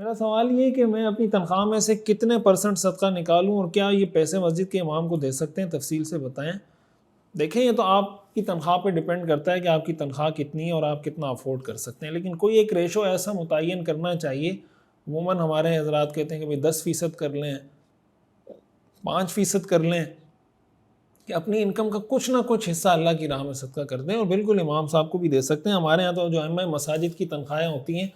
میرا سوال یہ ہے کہ میں اپنی تنخواہ میں سے کتنے پرسنٹ صدقہ نکالوں اور کیا یہ پیسے مسجد کے امام کو دے سکتے ہیں؟ تفصیل سے بتائیں۔ دیکھیں، یہ تو آپ کی تنخواہ پہ ڈپینڈ کرتا ہے کہ آپ کی تنخواہ کتنی ہے اور آپ کتنا افورڈ کر سکتے ہیں۔ لیکن کوئی ایک ریشو ایسا متعین کرنا چاہیے، عموماً ہمارے حضرات کہتے ہیں کہ بھائی دس فیصد کر لیں، پانچ فیصد کر لیں کہ اپنی انکم کا کچھ نہ کچھ حصہ اللہ کی راہ میں صدقہ کر دیں اور بالکل امام صاحب کو بھی دے سکتے ہیں۔ ہمارے یہاں تو جو ایم مساجد کی تنخواہیں ہوتی ہیں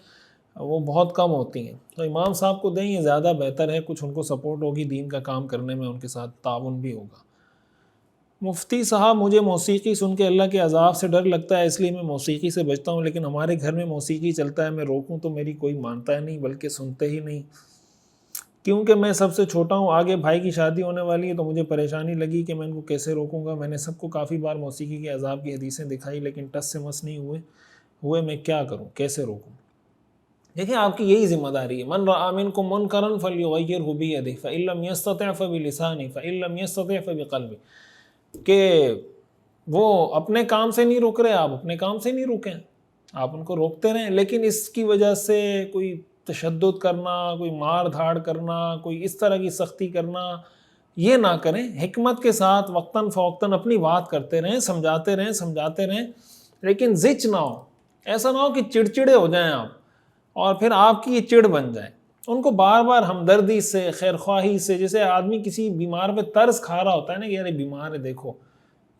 وہ بہت کم ہوتی ہیں۔ تو امام صاحب کو دیں یہ زیادہ بہتر ہے، کچھ ان کو سپورٹ ہوگی دین کا کام کرنے میں، ان کے ساتھ تعاون بھی ہوگا۔ مفتی صاحب، مجھے موسیقی سن کے اللہ کے عذاب سے ڈر لگتا ہے، اس لیے میں موسیقی سے بچتا ہوں، لیکن ہمارے گھر میں موسیقی چلتا ہے، میں روکوں تو میری کوئی مانتا ہے نہیں، بلکہ سنتے ہی نہیں۔ کیونکہ میں سب سے چھوٹا ہوں، آگے بھائی کی شادی ہونے والی ہے، تو مجھے پریشانی لگی کہ میں ان کو کیسے روکوں گا۔ میں نے سب کو کافی بار موسیقی کے عذاب کی حدیثیں دکھائی، لیکن ٹس سے مس نہیں ہوئے۔ ہوئے میں کیا کروں؟ کیسے روکوں؟ دیکھیں آپ کی یہی ذمہ داری ہے، من رامن کو من کرن فلی غیر ہوبی ادی فعلم یستط فبی لسانی فعلم یستط فبی قلبی کہ وہ اپنے کام سے نہیں روک رہے، آپ اپنے کام سے نہیں روکیں۔ آپ ان کو روکتے رہیں، لیکن اس کی وجہ سے کوئی تشدد کرنا، کوئی مار دھاڑ کرنا، کوئی اس طرح کی سختی کرنا، یہ نہ کریں۔ حکمت کے ساتھ وقتاً فوقتاً اپنی بات کرتے رہیں، سمجھاتے رہیں سمجھاتے رہیں، لیکن زچ نہ ہو۔ ایسا نہ ہو کہ چڑچڑے ہو جائیں آپ۔ اور پھر آپ کی یہ چڑ بن جائے۔ ان کو بار بار ہمدردی سے خیر خواہی سے، جیسے آدمی کسی بیمار پہ طرز کھا رہا ہوتا ہے نا کہ یار بیمار ہے، دیکھو۔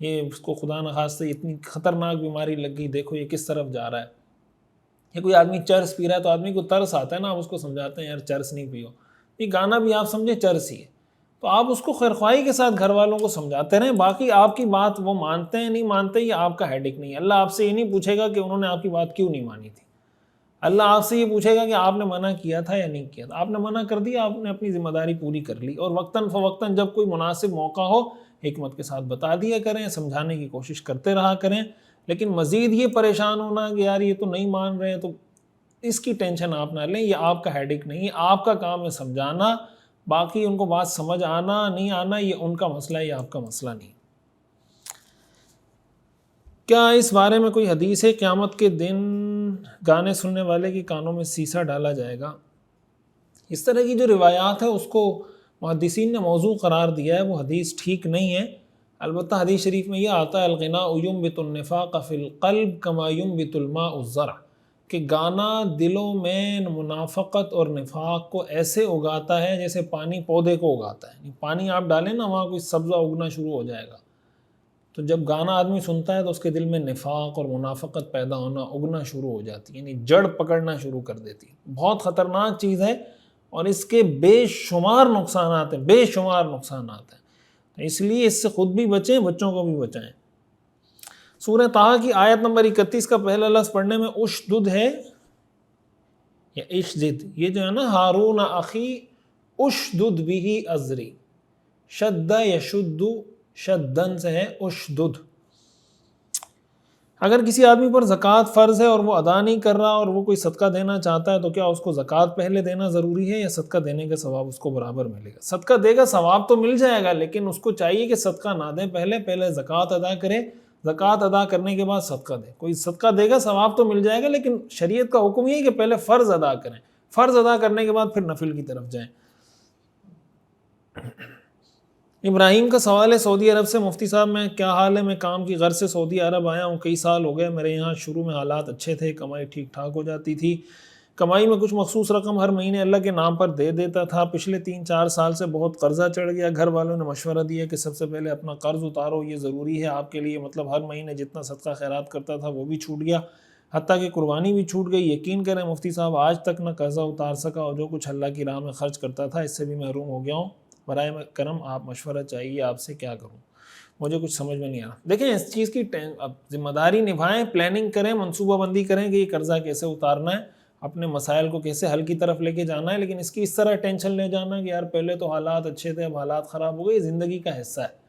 یہ اس کو خدا نخواستہ اتنی خطرناک بیماری لگ گئی، دیکھو یہ کس طرف جا رہا ہے۔ یہ کوئی آدمی چرس پی رہا ہے تو آدمی کو ترس آتا ہے نا، آپ اس کو سمجھاتے ہیں، یار چرس نہیں پیو۔ یہ گانا بھی آپ سمجھیں، چرس ہی ہے۔ تو آپ اس کو خیر خواہی کے ساتھ گھر والوں کو سمجھاتے رہیں۔ باقی آپ کی بات وہ مانتے ہیں، نہیں مانتے، یہ آپ کا ہیڈک نہیں ہے۔ اللہ آپ سے یہ نہیں پوچھے گا کہ انہوں نے آپ کی بات کیوں نہیں مانی تھی۔ اللہ آپ سے یہ پوچھے گا کہ آپ نے منع کیا تھا یا نہیں کیا تھا؟ آپ نے منع کر دیا، آپ نے اپنی ذمہ داری پوری کر لی اور وقتاً فوقتاً جب کوئی مناسب موقع ہو، حکمت کے ساتھ بتا دیا کریں، سمجھانے کی کوشش کرتے رہا کریں۔ لیکن مزید یہ پریشان ہونا کہ یار یہ تو نہیں مان رہے، تو اس کی ٹینشن آپ نہ لیں، یہ آپ کا ہیڈک نہیں ہے، آپ کا کام ہے سمجھانا، باقی ان کو بات سمجھ آنا، نہیں آنا، یہ ان کا مسئلہ ہے، یہ آپ کا مسئلہ نہیں۔ کیا اس بارے میں کوئی حدیث ہے؟ قیامت کے دن گانے سننے والے کے کانوں میں سیسا ڈالا جائے گا۔ اس طرح کی جو روایات ہے اس کو محدثین نے موضوع قرار دیا ہے، وہ حدیث ٹھیک نہیں ہے۔ البتہ حدیث شریف میں یہ آتا ہے، الغنا ایم بت النفاق فی القلب کمایم بت الماء الزرع۔ کہ گانا دلوں میں منافقت اور نفاق کو ایسے اگاتا ہے جیسے پانی پودے کو اگاتا ہے۔ یعنی پانی آپ ڈالیں نا، وہاں کوئی سبزہ اگنا شروع ہو جائے گا۔ تو جب گانا آدمی سنتا ہے تو اس کے دل میں نفاق اور منافقت پیدا ہونا، اگنا شروع ہو جاتی ہے یعنی جڑ پکڑنا شروع کر دیتی ہے۔ بہت خطرناک چیز ہے اور اس کے بے شمار نقصانات ہیں، بے شمار نقصانات ہیں۔ اس لیے اس سے خود بھی بچیں، بچوں کو بھی بچائیں۔ سورہ تاہا کی آیت نمبر اکتیس کا پہلا لفظ پڑھنے میں اشدد ہے یا اشدد، یہ جو ہے نا، ہارون عقی اشدد بھی ازری، شد یشد شدن سے ہے اشدد۔ اگر کسی آدمی پر زکوٰۃ فرض ہے اور وہ ادا نہیں کر رہا اور وہ کوئی صدقہ دینا چاہتا ہے، تو کیا اس کو زکوٰۃ پہلے دینا ضروری ہے یا صدقہ دینے کا ثواب اس کو برابر ملے گا؟ صدقہ دے گا، ثواب تو مل جائے گا، لیکن اس کو چاہیے کہ صدقہ نہ دیں پہلے پہلے زکوٰۃ ادا کرے زکوٰۃ ادا کرنے کے بعد صدقہ دے کوئی صدقہ دے گا، ثواب تو مل جائے گا، لیکن شریعت کا حکم یہ ہے کہ پہلے فرض ادا کریں۔ فرض ادا کرنے کے بعد پھر نفل کی طرف جائیں۔ ابراہیم کا سوال ہے، سعودی عرب سے مفتی صاحب، میں کیا حال ہے؟ میں کام کی غرض سے سعودی عرب آیا ہوں، کئی سال ہو گئے، میرے یہاں شروع میں حالات اچھے تھے، کمائی ٹھیک ٹھاک ہو جاتی تھی۔ کمائی میں کچھ مخصوص رقم ہر مہینے اللہ کے نام پر دے دیتا تھا۔ پچھلے تین چار سال سے بہت قرضہ چڑھ گیا۔ گھر والوں نے مشورہ دیا کہ سب سے پہلے اپنا قرض اتارو، یہ ضروری ہے، آپ کے لیے مطلب ہر مہینے جتنا صدقہ خیرات کرتا تھا وہ بھی چھوٹ گیا۔ حتیٰ کہ قربانی بھی چھوٹ گئی۔ یقین کریں مفتی صاحب، آج تک نہ قرضہ اتار سکا اور جو کچھ اللہ کی راہ میں خرچ کرتا تھا، اس سے بھی محروم ہو گیا ہوں۔ برائے کرم آپ مشورہ چاہیے، آپ سے کیا کروں؟ مجھے کچھ سمجھ میں نہیں آ رہا دیکھیں، اس چیز کی اب ذمہ داری نبھائیں پلاننگ کریں، منصوبہ بندی کریں کہ یہ قرضہ کیسے اتارنا ہے، اپنے مسائل کو کیسے حل کی طرف لے کے جانا ہے، لیکن اس کی اس طرح ٹینشن لے جانا کہ یار، پہلے تو حالات اچھے تھے، اب حالات خراب ہو گئے، یہ زندگی کا حصہ ہے۔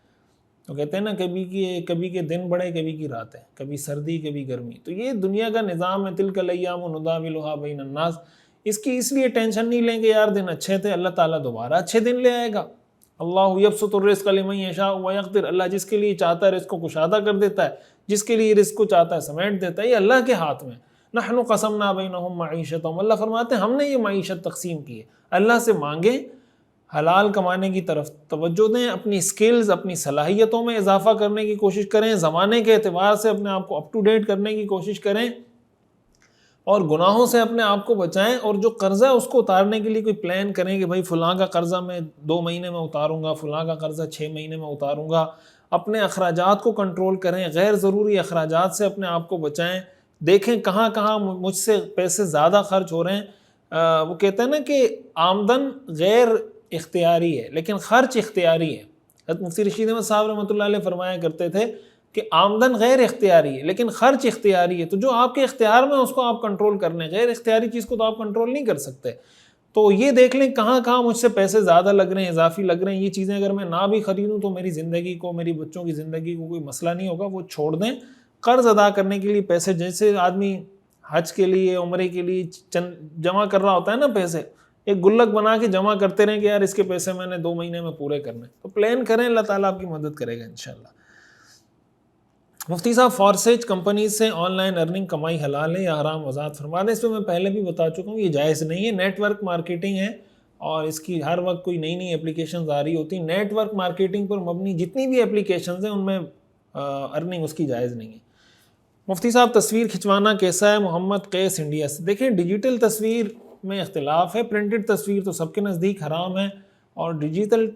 تو کہتے ہیں نا، کبھی کی کبھی کے دن بڑے، کبھی کی رات ہے کبھی سردی، کبھی گرمی۔ تو یہ دنیا کا نظام ہے تل کا لیام و ندا لوہا بین الناس۔ اس کی اس لیے ٹینشن نہیں لیں گے یار دن اچھے تھے، اللہ تعالیٰ دوبارہ اچھے دن لے آئے گا۔ اللہ یبسط الرزق لمن یشاء ویقدر اللہ جس کے لیے چاہتا ہے رزق کو کشادہ کر دیتا ہے، جس کے لیے رزق کو چاہتا ہے سمیٹ دیتا ہے، یہ اللہ کے ہاتھ میں۔ نحن قسمنا بینہم معیشتہم۔ اللہ فرماتے ہیں، ہم نے یہ معیشت تقسیم کی ہے۔ اللہ سے مانگیں حلال کمانے کی طرف توجہ دیں، اپنی سکلز اپنی صلاحیتوں میں اضافہ کرنے کی کوشش کریں، زمانے کے اعتبار سے اپنے آپ کو اپ ٹو ڈیٹ کرنے کی کوشش کریں۔ اور گناہوں سے اپنے آپ کو بچائیں اور جو قرضہ ہے اس کو اتارنے کے لیے کوئی پلان کریں کہ بھائی فلاں کا قرضہ میں دو مہینے میں اتاروں گا، فلاں کا قرضہ چھ مہینے میں اتاروں گا۔ اپنے اخراجات کو کنٹرول کریں، غیر ضروری اخراجات سے اپنے آپ کو بچائیں۔ دیکھیں کہاں کہاں مجھ سے پیسے زیادہ خرچ ہو رہے ہیں۔ وہ کہتے ہیں نا کہ آمدن غیر اختیاری ہے، لیکن خرچ اختیاری ہے۔ حضرت مفتی رشید احمد صاحب رحمۃ اللہ علیہ فرمایا کرتے تھے کہ آمدن غیر اختیاری ہے، لیکن خرچ اختیاری ہے، تو جو آپ کے اختیار میں اس کو آپ کنٹرول کر لیں۔ غیر اختیاری چیز کو تو آپ کنٹرول نہیں کر سکتے۔ تو یہ دیکھ لیں کہاں کہاں مجھ سے پیسے زیادہ لگ رہے ہیں، اضافی لگ رہے ہیں۔ یہ چیزیں اگر میں نہ بھی خریدوں تو میری زندگی کو، میری بچوں کی زندگی کو کوئی مسئلہ نہیں ہوگا۔ وہ چھوڑ دیں۔ قرض ادا کرنے کے لیے پیسے، جیسے آدمی حج کے لیے، عمرے کے لیے چند جمع کر رہا ہوتا ہے نا پیسے، ایک گلک بنا کے جمع کرتے رہیں کہ یار اس کے پیسے میں نے دو مہینے میں پورے کرنے۔ تو پلان کریں، اللہ تعالیٰ آپ کی مدد کرے گا انشاءاللہ۔ مفتی صاحب، فارسیج کمپنیز سے آن لائن ارننگ کمائی حلال ہے یا حرام؟ وضاحت فرما دیں، اس پہ میں پہلے بھی بتا چکا ہوں، یہ جائز نہیں ہے۔ نیٹ ورک مارکیٹنگ ہے اور اس کی ہر وقت کوئی نئی نئی اپلیکیشنز آ رہی ہوتی۔ ہیں نیٹ ورک مارکیٹنگ پر مبنی جتنی بھی اپلیکیشنز ہیں، ان میں ارننگ اس کی جائز نہیں ہے۔ مفتی صاحب، تصویر کھنچوانا کیسا ہے؟ محمد قیس انڈیا سے۔ دیکھیں، ڈیجیٹل تصویر میں اختلاف ہے۔ پرنٹڈ تصویر تو سب کے نزدیک حرام ہے اور ڈیجیٹل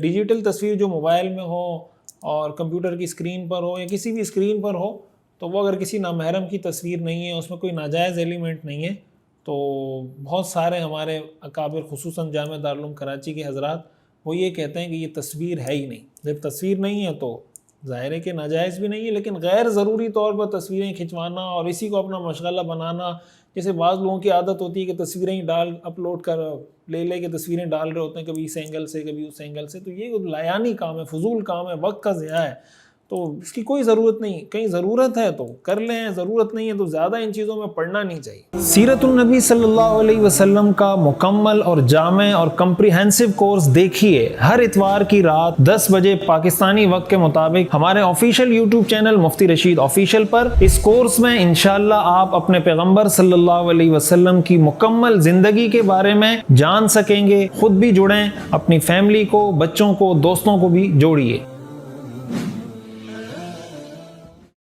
ڈیجیٹل تصویر جو موبائل میں ہو اور کمپیوٹر کی اسکرین پر ہو یا کسی بھی اسکرین پر ہو، تو وہ اگر کسی نامحرم کی تصویر نہیں ہے، اس میں کوئی ناجائز ایلیمنٹ نہیں ہے، تو بہت سارے ہمارے اکابر، خصوصاً جامعہ دارالعلوم کراچی کے حضرات، وہ یہ کہتے ہیں کہ یہ تصویر ہے ہی نہیں۔ جب تصویر نہیں ہے تو ظاہر ہے کہ ناجائز بھی نہیں ہے، لیکن غیر ضروری طور پر تصویریں کھنچوانا اور اسی کو اپنا مشغلہ بنانا، جیسے بعض لوگوں کی عادت ہوتی ہے کہ تصویریں ہی ڈال، اپلوڈ کر، لے لے کے تصویریں ڈال رہے ہوتے ہیں، کبھی اس اینگل سے، کبھی اس اینگل سے، تو یہ لایانی کام ہے، فضول کام ہے، وقت کا ضیاع ہے۔ تو اس کی کوئی ضرورت نہیں، کہیں ضرورت ہے تو کر لیں، ضرورت نہیں ہے تو زیادہ ان چیزوں میں پڑھنا نہیں چاہیے۔ سیرت النبی صلی اللہ علیہ وسلم کا مکمل اور جامع اور کمپریہنسو کورس دیکھیے ہر اتوار کی رات دس بجے پاکستانی وقت کے مطابق ہمارے official YouTube channel Mufti Rashid official پر۔ اس کورس میں انشاءاللہ آپ اپنے پیغمبر صلی اللہ علیہ وسلم کی مکمل زندگی کے بارے میں جان سکیں گے۔ خود بھی جڑیں، اپنی فیملی کو، بچوں کو، دوستوں کو بھی جوڑیے۔